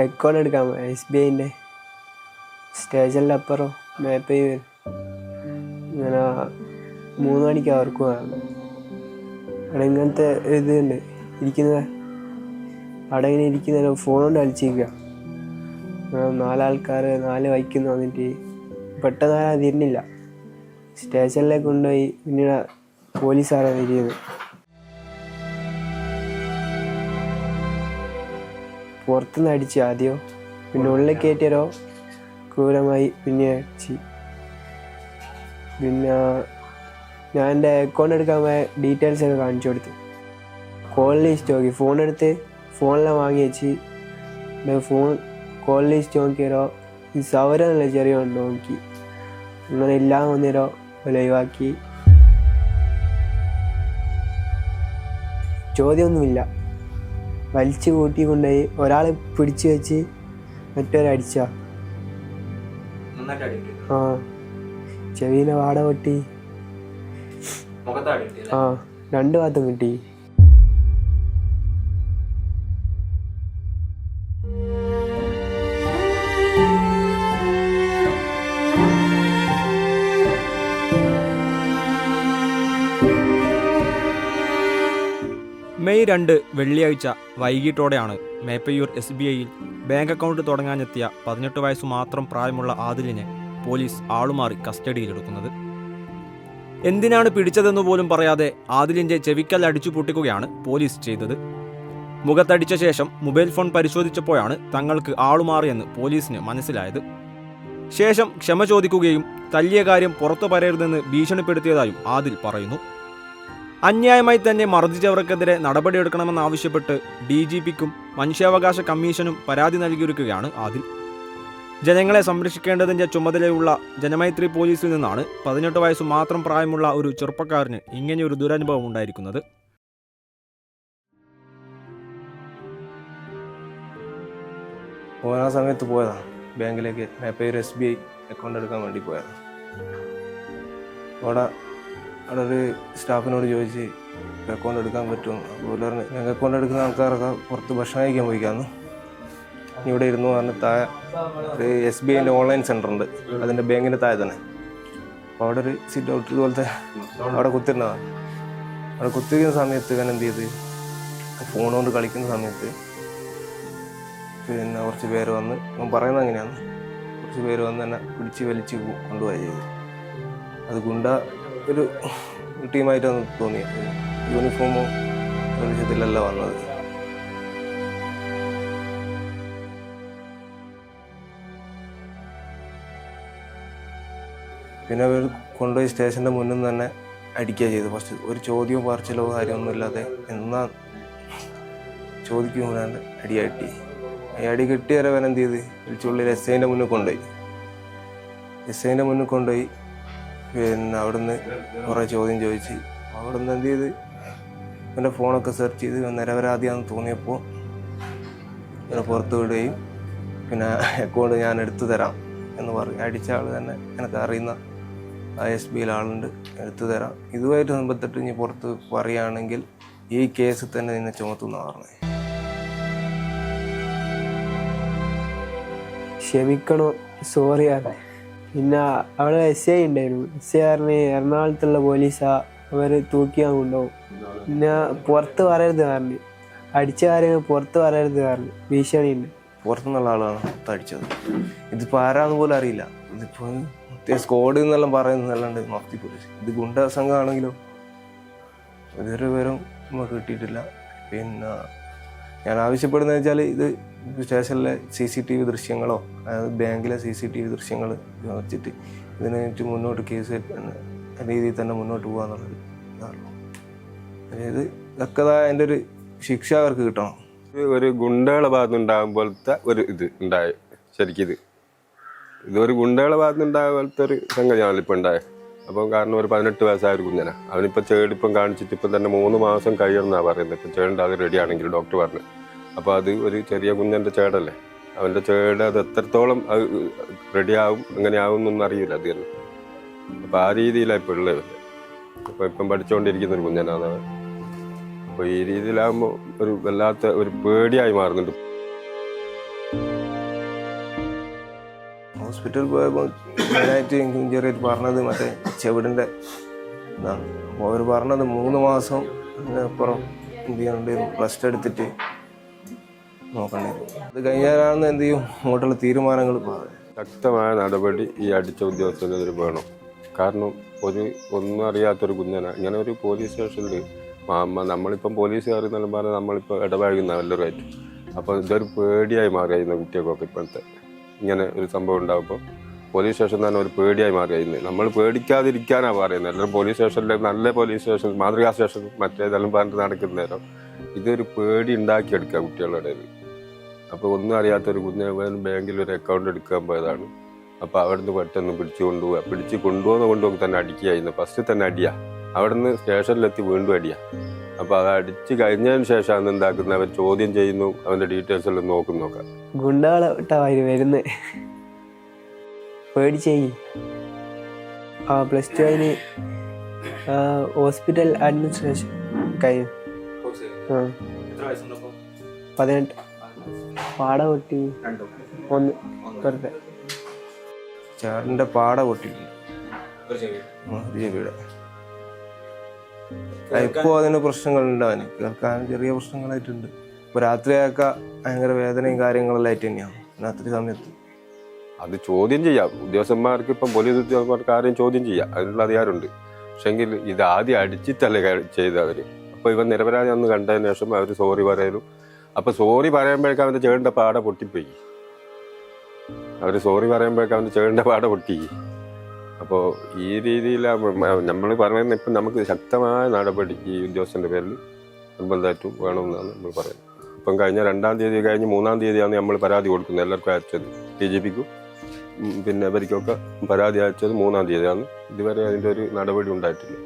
Account എടുക്കാൻ S B ഐന്റെ സ്റ്റേഷനിൽ അപ്പുറം മാപ്പ് ചെയ്ത് ഇങ്ങനെ മൂന്ന് മണിക്ക് അവർക്ക് അവിടെ ഇങ്ങനത്തെ ഇത് ഉണ്ട്. ഇരിക്കുന്ന അവിടെ ഇങ്ങനെ ഇരിക്കുന്ന ഫോൺ കൊണ്ട് കളിച്ചിരിക്കുക നാലാൾക്കാർ നാല് ബൈക്കിൽ നിന്ന് വന്നിട്ട് പെട്ടെന്ന് ആരാ തിരിഞ്ഞില്ല സ്റ്റേഷനിലേക്ക് കൊണ്ടുപോയി പിന്നീട് പോലീസാരാണ് തിരിയത് പുറത്തുനിന്ന് അടിച്ചു ആദ്യം? പിന്നെ ഉള്ളിൽ കയറ്റിയാലോ ക്രൂരമായി. പിന്നെ അടിച്ച് പിന്നെ ഞാൻ എന്റെ അക്കൗണ്ട് എടുക്കാൻ പോയ ഡീറ്റെയിൽസ് ഒക്കെ കാണിച്ചു കൊടുത്തു. കോൾ ലിസ്റ്റ് നോക്കി. ഫോൺ എടുത്ത് ഫോണിലെ വാങ്ങി വെച്ച്. ഫോൺ കോൾ ലിസ്റ്റ് നോക്കിയാലോ ഈ സൗരം നല്ല ചെറിയ നോക്കി. അങ്ങനെ എല്ലാം വന്നിരോ ഒഴിവാക്കി. ചോദ്യമൊന്നുമില്ല. വലിച്ചു കൂട്ടി കൊണ്ടുപോയി ഒരാളെ പിടിച്ചു വെച്ച് മറ്റൊരടിച്ച ആ. ചെവിയിലെ വാട പൊട്ടി. ആ. രണ്ടു ഭാഗത്തും കിട്ടി. മെയ് രണ്ട് വെള്ളിയാഴ്ച വൈകിട്ടോടെയാണ് മേപ്പയ്യൂർ എസ് ബി ഐയിൽ ബാങ്ക് അക്കൗണ്ട് തുടങ്ങാനെത്തിയ പതിനെട്ട് വയസ്സ് മാത്രം പ്രായമുള്ള ആദിലിനെ പോലീസ് ആളുമാറി കസ്റ്റഡിയിലെടുക്കുന്നത്. എന്തിനാണ് പിടിച്ചതെന്ന് പോലും പറയാതെ ആദിലിന്റെ ചെവിക്കൽ അടിച്ചു പൊട്ടിക്കുകയാണ് പോലീസ് ചെയ്തത്. മുഖത്തടിച്ച ശേഷം മൊബൈൽ ഫോൺ പരിശോധിച്ചപ്പോഴാണ് തങ്ങൾക്ക് ആളുമാറിയെന്ന് പോലീസിന് മനസ്സിലായത്. ശേഷം ക്ഷമ ചോദിക്കുകയും തല്ലിയ കാര്യം പുറത്തു പറയരുതെന്ന് ഭീഷണിപ്പെടുത്തിയതായും ആദിൽ പറയുന്നു. അന്യായമായി തന്നെ മർദ്ദിച്ചവർക്കെതിരെ നടപടിയെടുക്കണമെന്നാവശ്യപ്പെട്ട് ഡി ജി പിക്കും മനുഷ്യാവകാശ കമ്മീഷനും പരാതി നൽകിയിരിക്കുകയാണ് ആദിൽ. ജനങ്ങളെ സംരക്ഷിക്കേണ്ടതിന്റെ ചുമതലയുള്ള ജനമൈത്രി പോലീസിൽ നിന്നാണ് പതിനെട്ട് വയസ്സ് മാത്രം പ്രായമുള്ള ഒരു ചെറുപ്പക്കാരന് ഇങ്ങനെയൊരു ദുരനുഭവം ഉണ്ടായിരിക്കുന്നത്. പോരാ സമയത്ത് പോയതാണ്. ബാങ്കിലേക്ക് എസ് ബി ഐ അക്കൗണ്ട് എടുക്കാൻ വേണ്ടി പോയതാണ്. അവിടെ അവിടെ ഒരു സ്റ്റാഫിനോട് ചോദിച്ച് അക്കൗണ്ട് എടുക്കാൻ പറ്റും അതുപോലെ പറഞ്ഞു ഞങ്ങൾക്ക് അക്കൗണ്ട് എടുക്കുന്ന ആൾക്കാരൊക്കെ പുറത്ത് ഭക്ഷണം കഴിക്കാൻ പോയിക്കാന്ന്. ഇവിടെ ഇരുന്നു പറഞ്ഞ് താഴെ ഒരു എസ് ബി ഐന്റെ ഓൺലൈൻ സെന്റർ ഉണ്ട്. അതിന്റെ ബാങ്കിന്റെ താഴെ തന്നെ. അപ്പോൾ അവിടെ ഒരു സിറ്റ് ഔട്ട് ഇതുപോലത്തെ അവിടെ കുത്തിരുന്നതാണ് അവിടെ കുത്തിരിക്കുന്ന സമയത്ത് ഇവൻ എന്ത് ചെയ്ത്? ഫോൺ കൊണ്ട് കളിക്കുന്ന സമയത്ത് പിന്നെ കുറച്ച് പേര് വന്ന് ഞാൻ പറയുന്നത് അങ്ങനെയാണ് കുറച്ച് പേര് വന്ന് എന്നെ പിടിച്ച് വലിച്ച് കൊണ്ടുപോയത് അത് ഗുണ്ട ഒരു ടീമായിട്ടാണ് തോന്നിയത് യൂണിഫോമോ വിഷയത്തിലല്ല വന്നത്. പിന്നെ അവർ കൊണ്ടുപോയി സ്റ്റേഷന്റെ മുന്നിൽ നിന്ന് തന്നെ അടിക്കുക ചെയ്തു. ഫസ്റ്റ് ഒരു ചോദ്യവും പറച്ചിലോ കാര്യമൊന്നും ഇല്ലാതെ എന്നാ ചോദിക്കുമ്പോഴാണ് അടി അടി ഈ അടി കിട്ടിയവരവൻ എന്ത് ചെയ്ത്? വിളിച്ചുള്ളിൽ എസ് ഐന്റെ മുന്നിൽ കൊണ്ടുപോയി. എസ് ഐന്റെ മുന്നിൽ കൊണ്ടുപോയി. പിന്നെ അവിടുന്ന് കുറേ ചോദ്യം ചോദിച്ച്. അവിടുന്ന് എന്ത് ചെയ്ത്? എന്റെ ഫോണൊക്കെ സെർച്ച് ചെയ്ത് നിരപരാധിയാണെന്ന് തോന്നിയപ്പോൾ എന്നെ പുറത്ത് വിടുകയും പിന്നെ അക്കൗണ്ട് ഞാൻ എടുത്തു തരാം എന്ന് പറഞ്ഞ്. അടിച്ച ആൾ തന്നെ എനിക്ക് അറിയുന്ന ഐ എസ് ബിയിൽ ആളുണ്ട് എടുത്തു തരാം. ഇതുമായിട്ട് ബന്ധപ്പെട്ട് ഇനി പുറത്ത് പറയുകയാണെങ്കിൽ ഈ കേസ് തന്നെ നിന്നെ ചുമത്തുന്ന പറഞ്ഞു. ക്ഷമിക്കണോ സോറി പറഞ്ഞ് പിന്നെ അവിടെ എസ് ഐ ഉണ്ടായിരുന്നു. എസ് ഐ പറഞ്ഞ് എറണാകുളത്തുള്ള പോലീസാ അവർ തൂക്കിയാ കൊണ്ടുപോകും പിന്നെ പുറത്ത് പറയരുത് പറഞ്ഞു. അടിച്ച കാര്യങ്ങൾ പുറത്ത് പറയരുത് പറഞ്ഞു. ഭീഷണിയുണ്ട്. പുറത്തുനിന്നുള്ള ആളാണ് അടിച്ചത്. ഇതിപ്പോൾ ആരാന്ന് പോലും അറിയില്ല. ഇതിപ്പോൾ മറ്റേ എന്നെല്ലാം പറയുന്നതല്ലാണ്ട് മഫ്തി പോലീസ് ഇത് ഗുണ്ട സംഘമാണെങ്കിലോ ഇതൊരു വിവരം നമുക്ക് കിട്ടിയിട്ടില്ല. പിന്നെ ഞാൻ ആവശ്യപ്പെടുന്നത് വെച്ചാൽ ഇത് സ്റ്റേഷനിലെ സി സി ടി വി ദൃശ്യങ്ങളോ അതായത് ബാങ്കിലെ സി സി ടി വി ദൃശ്യങ്ങൾ വെച്ചിട്ട് ഇതിനായിട്ട് മുന്നോട്ട് കേസ് രീതിയിൽ തന്നെ മുന്നോട്ട് പോകാന്നുള്ളത് ഇതാണ് അതായത് തക്കതായ എന്റെ ഒരു ശിക്ഷ അവർക്ക് കിട്ടണം. ഒരു ഗുണ്ടകളെ ഭാഗത്ത് ഉണ്ടാകും പോലത്തെ ഒരു ഇത് ഉണ്ടായി ഇത്. ഇതൊരു ഗുണ്ടകളെ ഭാഗത്ത് ഉണ്ടായ പോലത്തെ ഒരു സംഗതിയാണല്ലോ ഇപ്പം ഉണ്ടായത് അപ്പം കാരണം ഒരു പതിനെട്ട് വയസ്സായ ഒരു കുഞ്ഞനാണ് അവനിപ്പോൾ ചേടിപ്പം കാണിച്ചിട്ട് ഇപ്പം തന്നെ മൂന്ന് മാസം കഴിയുമെന്നാണ് പറയുന്നത്. ഇപ്പം ചേടേണ്ട അത് റെഡി ആണെങ്കിൽ ഡോക്ടർ പറഞ്ഞു. അപ്പോൾ അത് ഒരു ചെറിയ കുഞ്ഞന്റെ ചേടല്ലേ? അവന്റെ ചേട് അത് എത്രത്തോളം അത് റെഡിയാവും എങ്ങനെയാവും എന്നൊന്നും അറിയില്ല അത് തന്നെ അപ്പോൾ ആ രീതിയിലാണ് ഇപ്പോൾ ഉള്ളത് അപ്പോൾ ഇപ്പം പഠിച്ചുകൊണ്ടിരിക്കുന്ന ഒരു കുഞ്ഞനാണ് അവൻ. അപ്പോൾ ഈ രീതിയിലാകുമ്പോൾ ഒരു വല്ലാത്ത ഒരു പേടിയായി മാറുന്നുണ്ട്. ഹോസ്പിറ്റലിൽ പോയപ്പോൾ മെയിനായിട്ട് എനിക്ക് ചെറിയ പറഞ്ഞത് മറ്റേ ചെവിടിന്റെ അവർ പറഞ്ഞത് മൂന്ന് മാസം അപ്പുറം എന്ത് ചെയ്യാനുണ്ട് റെസ്റ്റ് എടുത്തിട്ട് നോക്കണ്ടായിരുന്നു അത് കഴിഞ്ഞാലാണ് എന്ത് ചെയ്യും? അങ്ങോട്ടുള്ള തീരുമാനങ്ങൾ ശക്തമായ നടപടി ഈ അടിച്ച ഉദ്യോഗസ്ഥനെതിരെ വേണം. കാരണം ഒരു ഒന്നും അറിയാത്തൊരു കുഞ്ഞന. ഇങ്ങനെ ഒരു പോലീസ് സ്റ്റേഷനിൽ മാമ നമ്മളിപ്പം പോലീസുകാർ എന്നെല്ലാം പറഞ്ഞാൽ നമ്മളിപ്പോൾ ഇടപഴകുന്ന എല്ലാവരുമായിട്ട് അപ്പോൾ ഇതൊരു പേടിയായി മാറിയായിരുന്നു കുട്ടികൾക്കൊക്കെ ഇപ്പോഴത്തെ ഇങ്ങനെ ഒരു സംഭവം ഉണ്ടാകുമ്പോൾ പോലീസ് സ്റ്റേഷൻ തന്നെ ഒരു പേടിയായി മാറിയായിരുന്നു നമ്മൾ പേടിക്കാതിരിക്കാനാണ് പറയുന്നത്. എല്ലാവരും പോലീസ് സ്റ്റേഷനിലെ നല്ല പോലീസ് സ്റ്റേഷൻ മാതൃകാ സ്റ്റേഷൻ മറ്റേതെല്ലാം പറഞ്ഞിട്ട് നടക്കുന്ന നേരം ഇതൊരു പേടി ഉണ്ടാക്കിയെടുക്കുക കുട്ടികളുടെ ഇടയിൽ അപ്പോൾ ഒന്നും അറിയാത്ത അറിയാത്തൊരു കുഞ്ഞ് ബാങ്കിൽ ഒരു അക്കൗണ്ട് എടുക്കാൻ പോയതാണ്. അപ്പോൾ അവിടുന്ന് പെട്ടെന്ന് പിടിച്ചു കൊണ്ടുപോവുക. പിടിച്ച് കൊണ്ടുപോകുന്ന കൊണ്ടുപോയി തന്നെ അടിക്കുകയായിരുന്നു. ഫസ്റ്റ് തന്നെ അടിയാ. അവിടുന്ന് സ്റ്റേഷനിലെത്തി വീണ്ടും അടിയാ. അപ്പോൾ അത് അടിച്ച് കഴിഞ്ഞതിന് ശേഷമാണ് എന്താക്കുന്നത് അവർ ചോദ്യം ചെയ്യുന്നു. അവന്റെ ഡീറ്റെയിൽസ് എല്ലാം നോക്കും നോക്കാം. വിട്ടായി വരുന്നത് പേടിച്ചേ. ആ പ്ലസ് ടു അതിന് ഹോസ്പിറ്റൽ അഡ്മിനിസ്ട്രേഷൻ കഴിഞ്ഞു ആ. പതിനെട്ട്. പാട പൊട്ടി. ഒന്ന് വെറുതെ. ചേട്ടന്റെ പാട പൊട്ടിയിട്ടുണ്ട്. ചെവിയുടെ ഇപ്പോൾ അതിന് പ്രശ്നങ്ങളുണ്ട് അവന്. കേൾക്കാൻ ചെറിയ പ്രശ്നങ്ങളായിട്ടുണ്ട്. ഇപ്പോൾ രാത്രിയൊക്കെ ഭയങ്കര വേദനയും കാര്യങ്ങളെല്ലാം ആയിട്ട് തന്നെയാണ് രാത്രി സമയത്ത്. അത് ചോദ്യം ചെയ്യാം. ഉദ്യോഗസ്ഥന്മാർക്ക് ഇപ്പം പോലീസ് ഉദ്യോഗസ്ഥന്മാർക്ക് ആരെയും ചോദ്യം ചെയ്യാം. അതിനുള്ള അധികാരമുണ്ട്. പക്ഷെങ്കിൽ ഇത് ആദ്യം അടിച്ചിട്ടല്ലേ ചെയ്തവര് അവർ അപ്പോൾ ഇവൻ നിരപരാധി അന്ന് കണ്ടതിന് ശേഷം അവർ സോറി പറയലും അപ്പോൾ സോറി പറയുമ്പോഴേക്കും അവന്റെ ചേണ്ട പാട പൊട്ടിപ്പോയി. അവർ സോറി പറയുമ്പോഴേക്കും അവന്റെ ചേണ്ട പാട പൊട്ടി. അപ്പോൾ ഈ രീതിയിൽ നമ്മൾ പറയുന്ന ഇപ്പം നമുക്ക് ശക്തമായ നടപടി ഈ ഉദ്യോഗസ്ഥന്റെ പേരിൽ നിർബന്ധമായിട്ടും വേണമെന്നാണ് നമ്മൾ പറയുന്നത്. ഇപ്പം കഴിഞ്ഞ രണ്ടാം തീയതി കഴിഞ്ഞ് മൂന്നാം തീയതിയാണ് നമ്മൾ പരാതി കൊടുക്കുന്നത്. എല്ലാവർക്കും അയച്ചത് ഡി ജി പിക്കും. പിന്നെ ഇവർക്കൊക്കെ പരാതി അയച്ചത് മൂന്നാം തീയതിയാണ്. ഇതുവരെ അതിന്റെ ഒരു നടപടി ഉണ്ടായിട്ടില്ല.